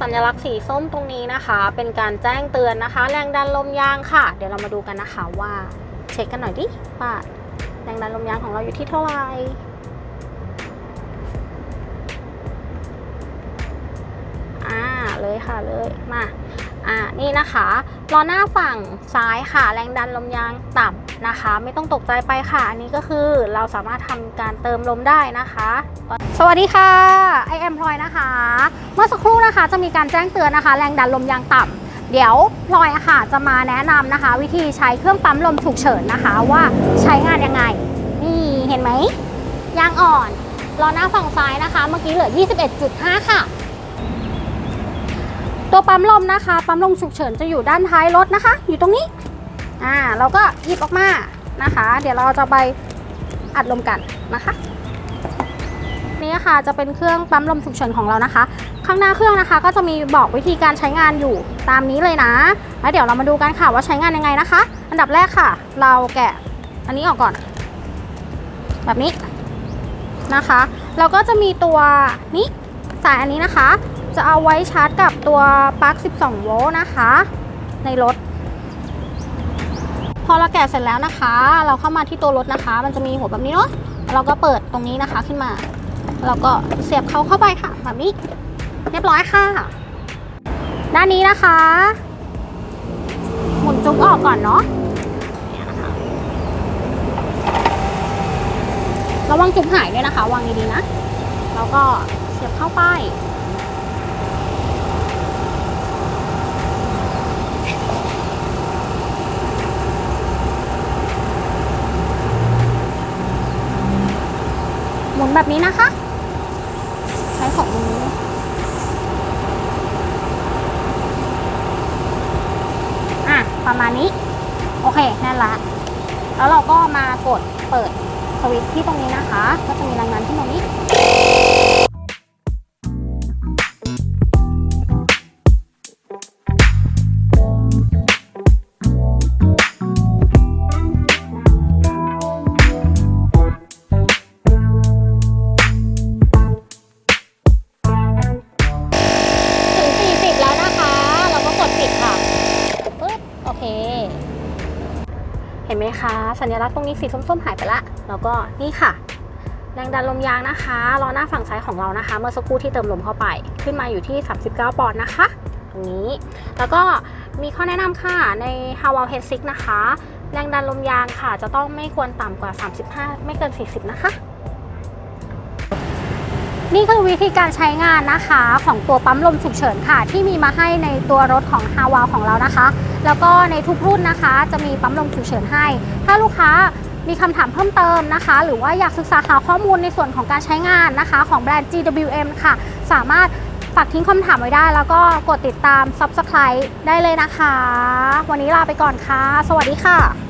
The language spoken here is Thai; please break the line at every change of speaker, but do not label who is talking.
สัญลักษณ์สีส้มตรงนี้นะคะ เป็นการแจ้งเตือนนะคะ แรงดันลมยางค่ะ เดี๋ยวเรามาดูกันนะคะว่าเช็คกันหน่อยดิว่าแรงดันลมยางของเราอยู่ที่เท่าไหร่อ่าเลยค่ะเลยมาอ่านี่นะคะ ล้อหน้าฝั่งซ้ายค่ะ แรงดันลมยางต่ำนะคะ ไม่ต้องตกใจไปค่ะ อันนี้ก็คือเราสามารถทำการเติมลมได้นะคะ สวัสดีค่ะไอแอมพลอยนะคะ เมื่อสักครู่นะคะจะมีการแจ้งเตือนนะคะ แรงดันลมยางต่ำเดี๋ยวพลอยค่ะจะมาแนะนำนะคะ วิธีใช้เครื่องปั๊มลมฉุกเฉินนะคะ ว่าใช้งานยังไง นี่เห็นไหมยางอ่อนล้อหน้าฝั่งซ้ายนะคะ เมื่อกี้เหลือ 21.5 ค่ะ ตัวปั๊มลมนะคะ ปั๊มลมฉุกเฉินจะอยู่ด้านท้ายรถนะคะ อยู่ตรงนี้ อ่า เราก็หยิบออกมานะคะ เดี๋ยวเราจะไปอัดลมกันนะคะนี่ค่ะจะเป็นเครื่องปั๊มลมฉุกเฉินของเรานะคะ ข้างหน้าเครื่องนะคะ ก็จะมีบอกวิธีการใช้งานอยู่ตามนี้เลยนะ แล้วเดี๋ยวเรามาดูกันค่ะว่าใช้งานยังไงนะคะ อันดับแรกค่ะ เราแกะอันนี้ออกก่อน แบบนี้นะคะ เราก็จะมีตัวนี้สายอันนี้นะคะ จะเอาไว้ชาร์จกับตัวปลั๊ก 12 โวลต์นะคะ ในรถ พอเราแกะเสร็จแล้วนะคะ เราเข้ามาที่ตัวรถนะคะ มันจะมีหัวแบบนี้เนาะเราก็เปิดตรงนี้นะคะขึ้นมาเราก็เสียบเขาเข้าไปค่ะแบบนี้ เรียบร้อยค่ะ ด้านนี้นะคะ หมุนจุกออกก่อนเนาะระวังจุกหายด้วยนะคะ วางดีๆนะ แล้วก็เสียบเข้าไป แบบนี้นะคะ ใช้ของมืออะประมาณนี้ โอเคนั่นละ แล้วเราก็มากดเปิดสวิตช์ที่ตรงนี้นะคะ ก็จะมีแรงงานที่ตรงนี้ ห็นไหมคะ สัญลักษณ์ตรงนี้สีส้มๆหายไปละ แล้วก็นี่ค่ะ แรงดันลมยางนะคะล้อหน้าฝั่งซ้ายของเรานะคะ เมื่อสักครู่ที่เติมลมเข้าไป ขึ้นมาอยู่ที่ 39 ปอนด์นะคะตรงนี้ แล้วก็มีข้อแนะนำค่ะใน h a w a l Head 6นะคะ แรงดันลมยางค่ะ จะต้องไม่ควรต่ำกว่า 35 ไม่เกิน 40 นะคะ นี่คือวิธีการใช้งานนะคะของตัวปั๊มลมฉุกเฉินค่ะ ที่มีมาให้ในตัวรถของ h a w a l ของเรานะคะ แล้วก็ในทุกรุ่นนะคะ จะมีปั๊มลมฉุกเฉินให้ ถ้าลูกค้ามีคำถามเพิ่มเติมนะคะ หรือว่าอยากศึกษาหาข้อมูลในส่วนของการใช้งานนะคะ ของแบรนด์ GWM ค่ะ สามารถฝากทิ้งคำถามไว้ได้ แล้วก็กดติดตาม Subscribe ได้เลยนะคะ วันนี้ลาไปก่อนค่ะ สวัสดีค่ะ